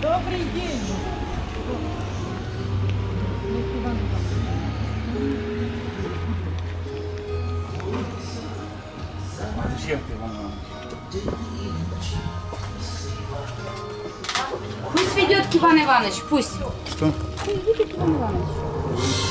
Добрый день. Зачем ты, Иван Иванович? Пусть ведет к Иван Иванович, пусть. Что? Идите к Ивану Ивановичу.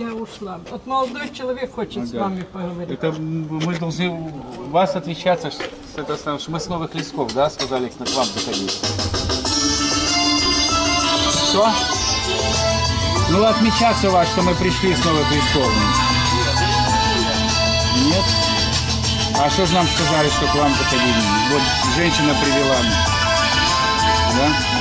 Я ушла. Вот молодой человек хочет с Ага. вами поговорить. Это мы должны вас отвечаться, что, это самое, что мы с новых лесков, да, сказали к вам заходить. Что? Ну, отмечаться у вас, что мы пришли с новых лесков. Нет? А что же нам сказали, что к вам заходили? Вот женщина привела. Да?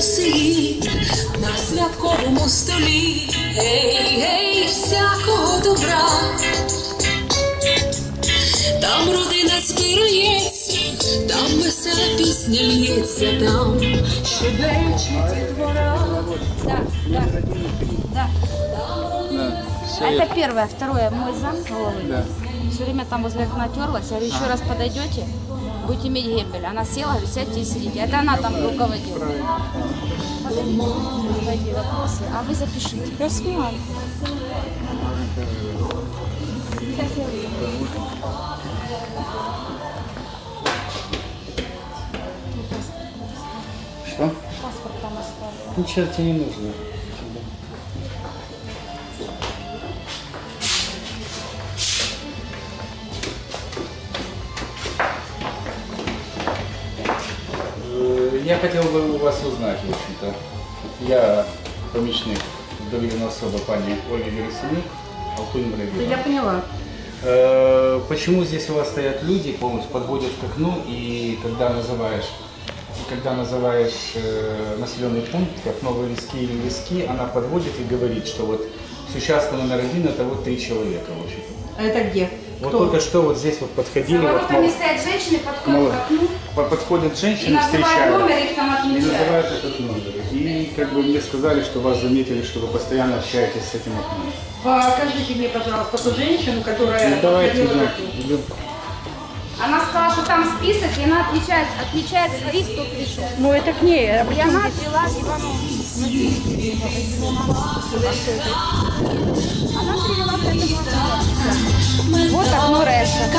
квітучому селі, на святковому столі, гей, гей, всякого добра. Там родина збирається, там весела пісня лється, там щебечуть двора. Да, да, да. Да. Все, А это первое. Второе, мой зам головы. Да. Все время там возле окна терлась. Я говорю, еще раз подойдете, будете иметь гембель. Она села, говорю, сядьте и сидите. Это она там руководила. Задавайте вопросы, а вы запишите. Красиво. Что? Паспорт там оставил. Ничего тебе не нужно. Я хотел бы у вас узнать, в общем-то. Я помічник довіреної особи пани Ольги Герасимюк, Алтунин Я поняла. Э, Почему здесь у вас стоят люди, полностью подводят к окну, и когда называешь, и когда называешь э, населенный пункт, как новые лески или лески, она подводит и говорит, что вот с участка номер один это вот три человека, в общем-то. А это где? Вот Кто? только что вот здесь вот За подходили, вот воротами мол- стоят женщины, подходят мол- к окну по- подходят и женщины, называют встречают. номер, их там И отмечают. называют этот номер. И как бы мне сказали, что вас заметили, что вы постоянно общаетесь с этим окном. Покажите мне, пожалуйста, ту женщину, которая... Ну, давайте идем. Она сказала, что там список, и она отвечает, отмечает своих, кто пришел. Ну это к ней. а И она взяла Иванову. Она привела к этому. Вот окно Реша.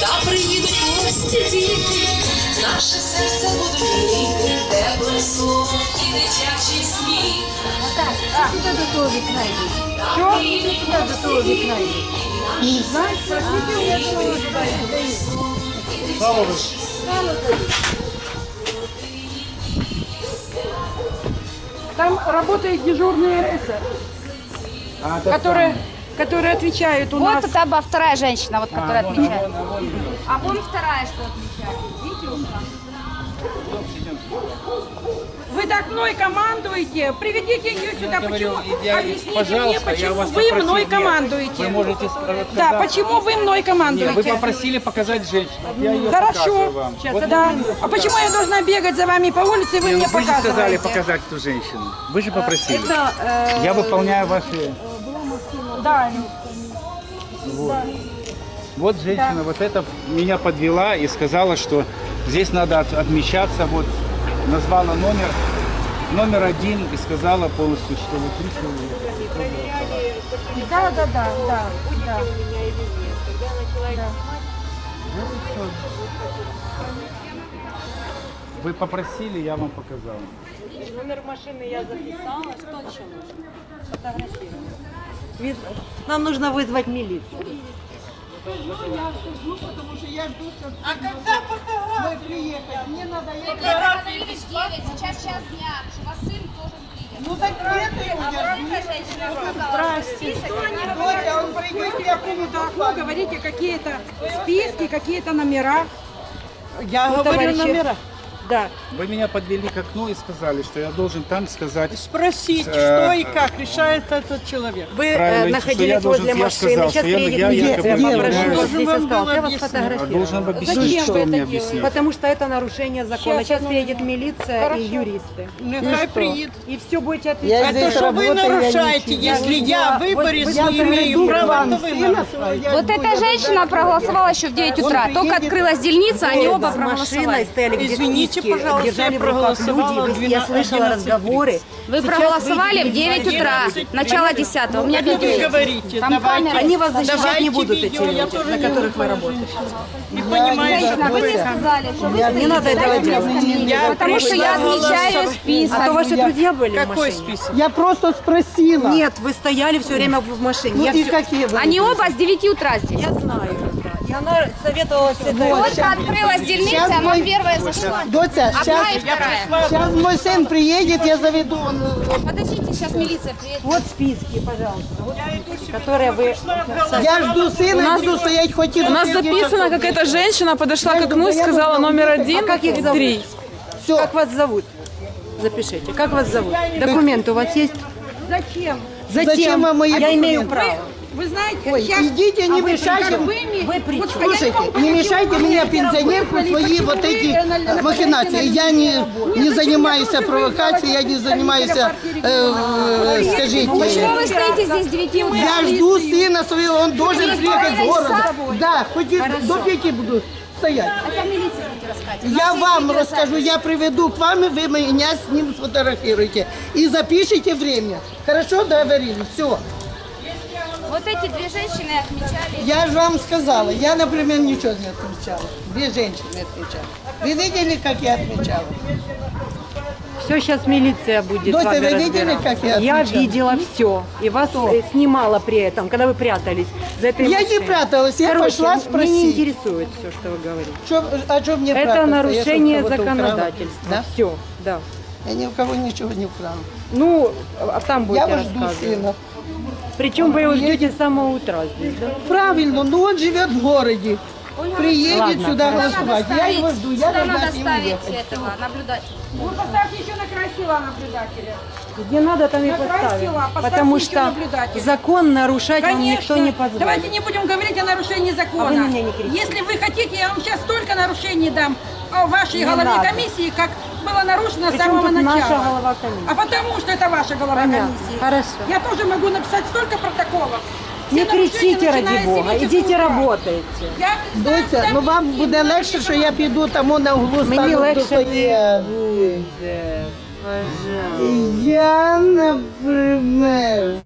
Та приїдуть гості діти, наше серце буде гріти, тепле слово і дитячий сміх. Сюда до того вікна йдіть. Что? Сюда до того вікна йдіть. Не знаю, спросите у меня того вікна йдіть. Слава Богу. Там работает дежурный РС, А, так которые, которые отвечают у Вот нас. та ба- вторая женщина, вот, там. которая А, вон, отмечает. а вон, а вон идет. А вон вторая, что отмечает. Видите, вот там. Вы так мной командуете. Приведите ее сюда. говорю, почему? я- Объясните пожалуйста, мне, я почему вас вы мной нет, командуете. Вы можете сказать, Да, почему вы мной Нет, командуете? вы попросили показать женщину. Я ее Хорошо. показываю вам. Сейчас, Вот да. вы А почему я должна бегать за вами по улице, и вы Не, мне ну вы же сказали показываете? показать эту женщину. Вы же попросили. Это, э, Я выполняю ваши... да, Вот женщина, вот это меня подвела и сказала, что здесь надо от- отмечаться. Вот назвала номер, номер один и сказала полностью, что вы три человека. да, да, да, да, да. Вы попросили, я вам показал. Номер машины я записала. Что еще нужно? Фотографировать. Нам нужно вызвать милицию. А когда мы приехали? Мне надо ехать. Остановились 9, сейчас час дня. Ваш сын должен приехать. Ну так это я Здрасте. Доча, он придет, я помню, Вы говорите какие-то списки, какие-то номера. Я говорю товарищи. номера. Да. Вы меня подвели к окну и сказали, что я должен там сказать. Спросить, Э, что и как решает этот человек. Вы э, я находились должен- возле я машины. сказал, Сейчас я- приедет я Я попрошу являюсь- вас здесь Должен вам остаться. Я вас фотографирую. Должен объяснить, Зачем что вы мне это делаете? объяснить. Потому что это нарушение закона. Сейчас приедет милиция и юристы. Нехай приедет. И все будете отвечать. А то, что вы нарушаете, если я в выборе свою имею право, то вы нарушаете. Вот эта женщина проголосовала еще в 9 утра. Только открылась дельница, они оба проголосовали. Извините, списки, пожалуйста, держали я в руках проголосовала люди. Я 12 слышала 11 разговоры. Вы Сейчас проголосовали в выйдете, 9 утра, начало 10 У меня Как вы видео. говорите, Там давайте. камера. Они вас защищать Давайте не будут, эти люди, на не которых вы работаете. И понимаете, Женщина, вы мне сказали, что вы Не надо этого делать. Я Потому что я отмечаю список. А то ваши друзья были Какой список? Я просто спросила. Нет, вы стояли все время в машине. Ну и какие вы? Они оба с 9 утра здесь. Я знаю. Она советовалась с этой Только открылась дельница, она мой- первая зашла. Доця, Одна сейчас, и вторая. сейчас мой сын приедет, я заведу. Он, Подождите, сейчас милиция приедет. Вот списки, пожалуйста. Вот списки, которые вы... я жду сына, буду стоять хоть и У нас записано, как эта женщина подошла к окну и сказала номер один А как их и зовут? три. Все, Как вас зовут? Запишите. Как вас зовут? Документы у вас есть? Зачем? Зачем вам мои Я имею документы? право. Вы знаете, А А Ой, сейчас... идите, не мешайте. Вы при чем? Слушайте, не мешайте мне, пенсионерку, свои вот эти махинации. Я не, не занимаюсь провокацией, я не занимаюсь, э, э, Почему скажите, вы стоите здесь с 9 утра? я жду сына своего, он должен приехать в город. Да, хоть до пяти буду стоять. У Я вам расскажу, я приведу к вам, и вы меня с ним сфотографируете. И запишите время. Хорошо, договорились? Все. Вот эти две женщины отмечали. Я же вам сказала, я, например, ничего не отмечала. Две женщины отмечали. Вы видели, как я отмечала? Все, сейчас милиция будет Дося, с вами вы видели, как я Я отвечала? видела все. И вас э, снимала при этом, когда вы прятались за этой Я не машиной. пряталась, я Короче, пошла Мне не спросить. интересует все, что вы говорите. Что, а что мне Это прятаться? Я нарушение законодательства. Да? Все, да. Я ни у кого ничего не украла. Ну, а там будете Я вас жду сына. Причем вы его ждете с самого утра здесь, да? Правильно, но он живет в городе. Приедет Ладно, сюда голосовать. Я его ставить, жду, я сюда должна надо с ним ставить ехать. этого наблюдателя. Ну, Ну, а поставьте еще на красиво наблюдателя. Где надо, там и поставим. красиво, поставьте Потому еще что наблюдателя. закон нарушать вам никто не позволит. Давайте не будем говорить о нарушении закона. А вы на меня не кричите. Если вы хотите, я вам сейчас столько нарушений дам о вашей Не голове надо. комиссии, как было нарушено с Причем самого тут начала. наша голова комиссии? А потому что это ваша голова Понятно. комиссии. Хорошо. Я тоже могу написать столько протоколов. Не Все нарушения, кричите, ради начиная с Бога, 7 идите часов утра. работайте. Я Доця, ну вам буде легше, що я піду тому на углу Мені стану легше до своєї. не буде. Пожалуйста. Я, наприклад,